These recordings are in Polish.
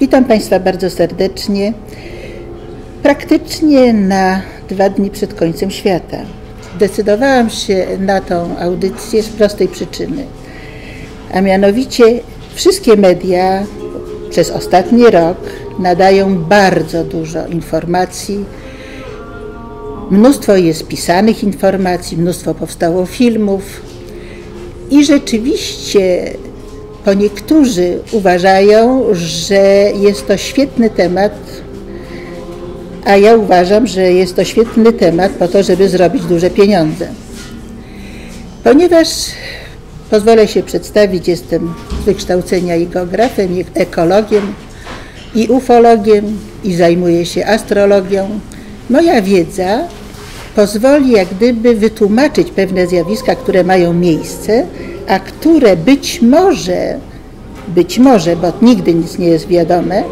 Witam Państwa bardzo serdecznie. Praktycznie na dwa dni przed końcem świata. Zdecydowałam się na tą audycję z prostej przyczyny. A mianowicie wszystkie media przez ostatni rok nadają bardzo dużo informacji. Mnóstwo jest pisanych informacji, mnóstwo powstało filmów i rzeczywiście po niektórzy uważają, że jest to świetny temat, a ja uważam, że jest to świetny temat po to, żeby zrobić duże pieniądze. Ponieważ pozwolę się przedstawić, jestem z wykształcenia i geografem, i ekologiem, i ufologiem, i zajmuję się astrologią. Moja wiedza pozwoli jak gdyby wytłumaczyć pewne zjawiska, które mają miejsce, a które być może, być może, bo nigdy nic nie jest wiadome,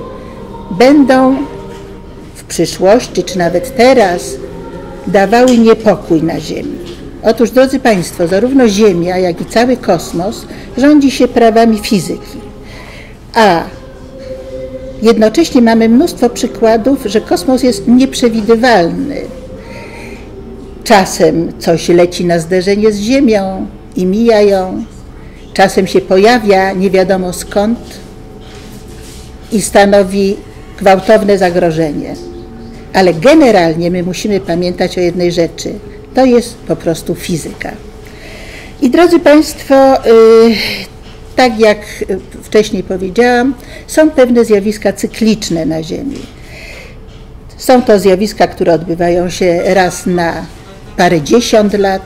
będą w przyszłości, czy nawet teraz, dawały niepokój na Ziemi. Otóż, drodzy Państwo, zarówno Ziemia, jak i cały kosmos rządzi się prawami fizyki, a jednocześnie mamy mnóstwo przykładów, że kosmos jest nieprzewidywalny. Czasem coś leci na zderzenie z Ziemią, i mijają. Czasem się pojawia nie wiadomo skąd i stanowi gwałtowne zagrożenie. Ale generalnie my musimy pamiętać o jednej rzeczy. To jest po prostu fizyka. I drodzy Państwo, y, tak jak wcześniej powiedziałam, są pewne zjawiska cykliczne na Ziemi. Są to zjawiska, które odbywają się raz na parę dziesiąt lat,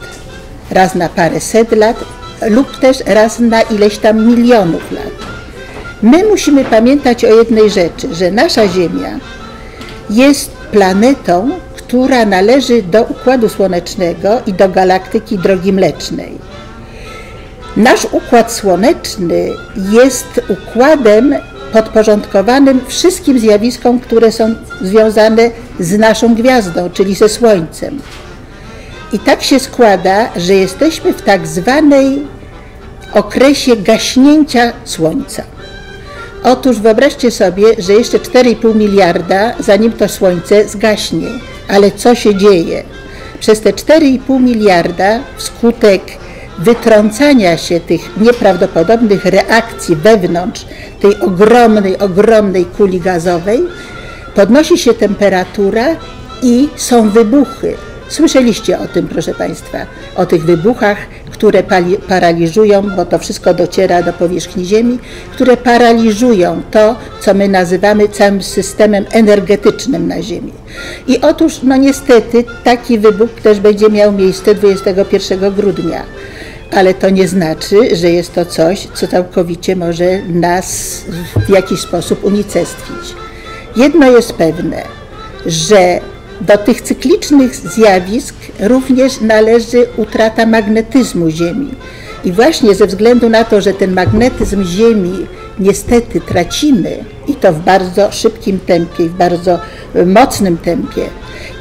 raz na parę set lat lub też raz na ileś tam milionów lat. My musimy pamiętać o jednej rzeczy, że nasza Ziemia jest planetą, która należy do Układu Słonecznego i do galaktyki Drogi Mlecznej. Nasz Układ Słoneczny jest układem podporządkowanym wszystkim zjawiskom, które są związane z naszą gwiazdą, czyli ze Słońcem. I tak się składa, że jesteśmy w tak zwanej okresie gaśnięcia Słońca. Otóż wyobraźcie sobie, że jeszcze 4,5 miliarda, zanim to Słońce zgaśnie. Ale co się dzieje? Przez te 4,5 miliarda wskutek wytrącania się tych nieprawdopodobnych reakcji wewnątrz tej ogromnej, ogromnej kuli gazowej, podnosi się temperatura i są wybuchy. Słyszeliście o tym, proszę Państwa, o tych wybuchach, które paraliżują, bo to wszystko dociera do powierzchni Ziemi, które paraliżują to, co my nazywamy całym systemem energetycznym na Ziemi. I otóż, no niestety, taki wybuch też będzie miał miejsce 21 grudnia. Ale to nie znaczy, że jest to coś, co całkowicie może nas w jakiś sposób unicestwić. Jedno jest pewne, że do tych cyklicznych zjawisk również należy utrata magnetyzmu Ziemi. I właśnie ze względu na to, że ten magnetyzm Ziemi niestety tracimy i to w bardzo szybkim tempie, w bardzo mocnym tempie,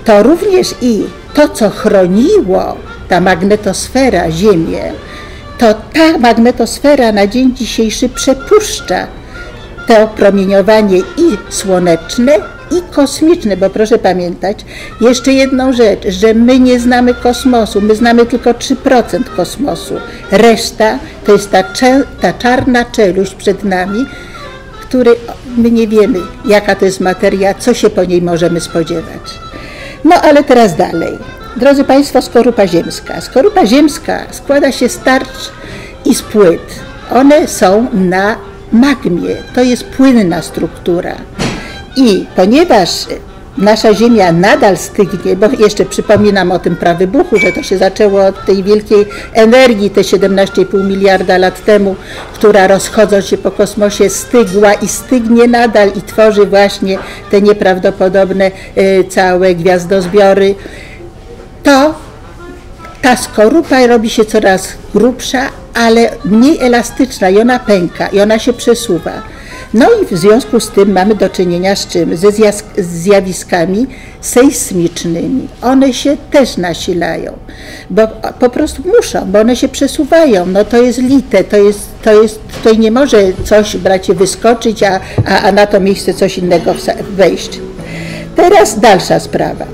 to również i to, co chroniło ta magnetosfera Ziemię, to ta magnetosfera na dzień dzisiejszy przepuszcza to promieniowanie i słoneczne, i kosmiczne, bo proszę pamiętać jeszcze jedną rzecz, że my nie znamy kosmosu, my znamy tylko 3% kosmosu. Reszta to jest ta, ta czarna czeluść przed nami, której my nie wiemy, jaka to jest materia, co się po niej możemy spodziewać. No ale teraz dalej. Drodzy Państwo, skorupa ziemska. Skorupa ziemska składa się z tarcz i z płyt. One są na magmie, to jest płynna struktura. I ponieważ nasza Ziemia nadal stygnie, bo jeszcze przypominam o tym prawybuchu, że to się zaczęło od tej wielkiej energii te 17,5 miliarda lat temu, która rozchodząc się po kosmosie stygła i stygnie nadal i tworzy właśnie te nieprawdopodobne y, całe gwiazdozbiory, to ta skorupa robi się coraz grubsza, ale mniej elastyczna i ona pęka i ona się przesuwa. No i w związku z tym mamy do czynienia z czym? Ze zjawiskami sejsmicznymi. One się też nasilają, bo po prostu muszą, bo one się przesuwają. No to jest lite, to jest, to jest, tutaj nie może coś, bracie, wyskoczyć, a, a, a na to miejsce coś innego wejść. Teraz dalsza sprawa.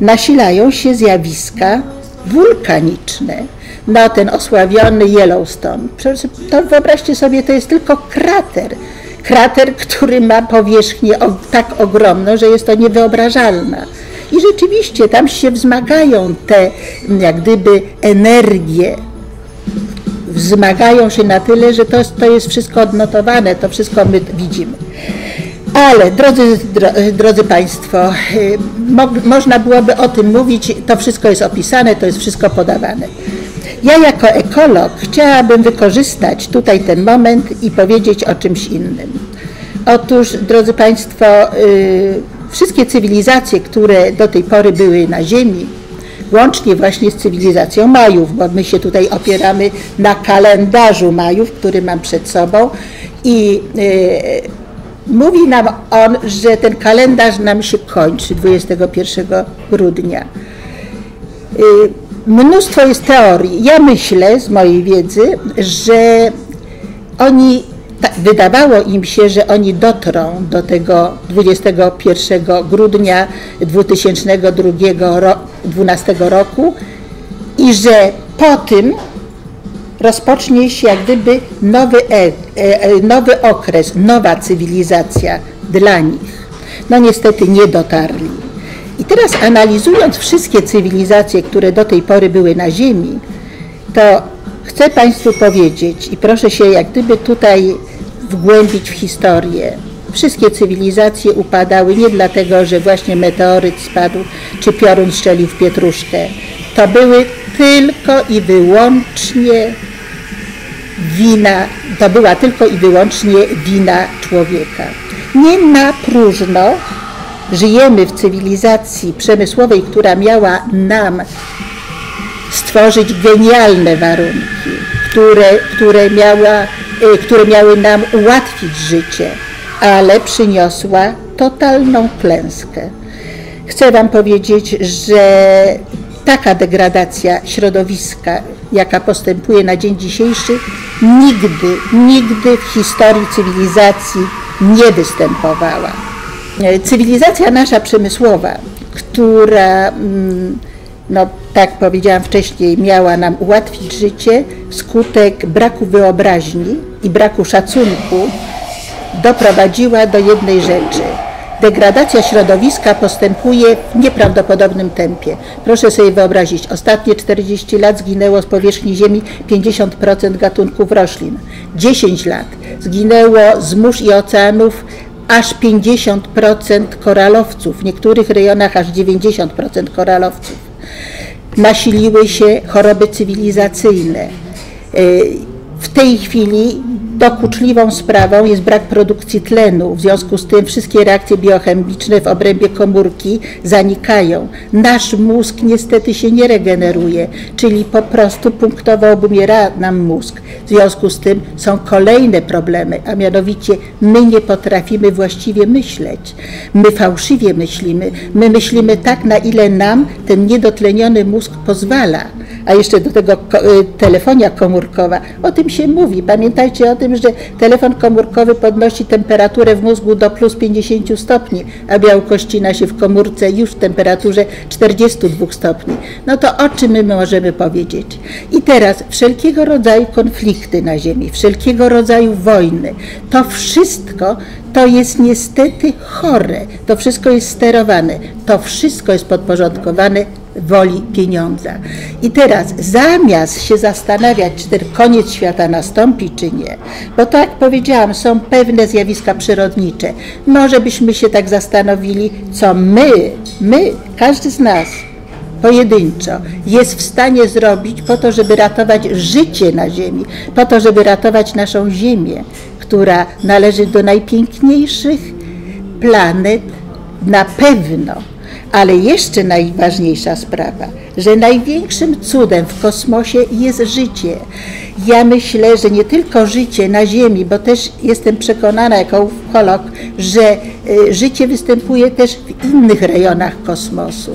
Nasilają się zjawiska wulkaniczne. No ten osławiony Yellowstone, to wyobraźcie sobie, to jest tylko krater. Krater, który ma powierzchnię tak ogromną, że jest to niewyobrażalna. I rzeczywiście tam się wzmagają te jak gdyby energie, wzmagają się na tyle, że to, to jest wszystko odnotowane, to wszystko my widzimy. Ale drodzy, drodzy Państwo, y, mo, można byłoby o tym mówić, to wszystko jest opisane, to jest wszystko podawane. Ja jako ekolog chciałabym wykorzystać tutaj ten moment i powiedzieć o czymś innym. Otóż, drodzy Państwo, y, wszystkie cywilizacje, które do tej pory były na Ziemi, łącznie właśnie z cywilizacją Majów, bo my się tutaj opieramy na kalendarzu Majów, który mam przed sobą i y, Mówi nam on, że ten kalendarz nam się kończy 21 grudnia. Y, mnóstwo jest teorii. Ja myślę z mojej wiedzy, że oni, wydawało im się, że oni dotrą do tego 21 grudnia 2012 roku i że po tym rozpocznie się jak gdyby nowy, e, e, e, nowy okres, nowa cywilizacja dla nich. No niestety nie dotarli. I teraz analizując wszystkie cywilizacje, które do tej pory były na Ziemi, to chcę Państwu powiedzieć i proszę się jak gdyby tutaj wgłębić w historię. Wszystkie cywilizacje upadały nie dlatego, że właśnie meteoryt spadł czy piorun strzelił w pietruszkę. To były tylko i wyłącznie wina, to była tylko i wyłącznie wina człowieka. Nie na próżno żyjemy w cywilizacji przemysłowej, która miała nam stworzyć genialne warunki, które, które, miała, y, które miały nam ułatwić życie, ale przyniosła totalną klęskę. Chcę Wam powiedzieć, że taka degradacja środowiska, jaka postępuje na dzień dzisiejszy, nigdy, nigdy w historii cywilizacji nie występowała. Cywilizacja nasza przemysłowa, która, mm, no tak powiedziałam wcześniej, miała nam ułatwić życie, wskutek braku wyobraźni i braku szacunku doprowadziła do jednej rzeczy – degradacja środowiska postępuje w nieprawdopodobnym tempie. Proszę sobie wyobrazić, ostatnie 40 lat zginęło z powierzchni Ziemi 50% gatunków roślin. 10 lat zginęło z mórz i oceanów aż 50% koralowców, w niektórych rejonach aż 90% koralowców. Nasiliły się choroby cywilizacyjne. Y, w tej chwili dokuczliwą sprawą jest brak produkcji tlenu. W związku z tym wszystkie reakcje biochemiczne w obrębie komórki zanikają. Nasz mózg niestety się nie regeneruje, czyli po prostu punktowo obumiera nam mózg. W związku z tym są kolejne problemy, a mianowicie my nie potrafimy właściwie myśleć. My fałszywie myślimy. My myślimy tak, na ile nam ten niedotleniony mózg pozwala. A jeszcze do tego y, telefonia komórkowa. O tym się mówi. Pamiętajcie o tym, że telefon komórkowy podnosi temperaturę w mózgu do plus 50 stopni, a białkościna się w komórce już w temperaturze 42 stopni. No to o czym my możemy powiedzieć? I teraz wszelkiego rodzaju konflikty na Ziemi, wszelkiego rodzaju wojny, to wszystko to jest niestety chore, to wszystko jest sterowane, to wszystko jest podporządkowane woli pieniądza. I teraz zamiast się zastanawiać, czy ten koniec świata nastąpi, czy nie, bo tak jak powiedziałam, są pewne zjawiska przyrodnicze, może byśmy się tak zastanowili, co my, my, każdy z nas, pojedynczo jest w stanie zrobić po to, żeby ratować życie na Ziemi, po to, żeby ratować naszą Ziemię, która należy do najpiękniejszych planet na pewno Ale jeszcze najważniejsza sprawa, że największym cudem w kosmosie jest życie. Ja myślę, że nie tylko życie na Ziemi, bo też jestem przekonana jako ufolog, że y, życie występuje też w innych rejonach kosmosu.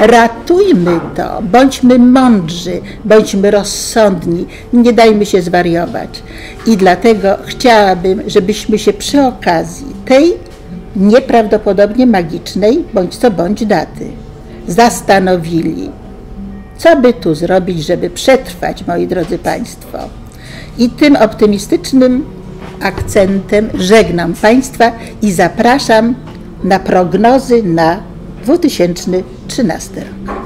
Ratujmy to, bądźmy mądrzy, bądźmy rozsądni, nie dajmy się zwariować. I dlatego chciałabym, żebyśmy się przy okazji tej nieprawdopodobnie magicznej bądź co bądź daty zastanowili, co by tu zrobić, żeby przetrwać, moi drodzy Państwo. I tym optymistycznym akcentem żegnam Państwa i zapraszam na prognozy na 2013 rok.